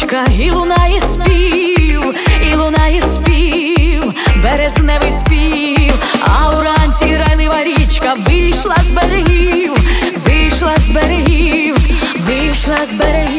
річка, і лунає спів, і лунає спів, березневий спів, а уранці райлива річка вийшла з берегів, вийшла з берегів, вийшла з берегів.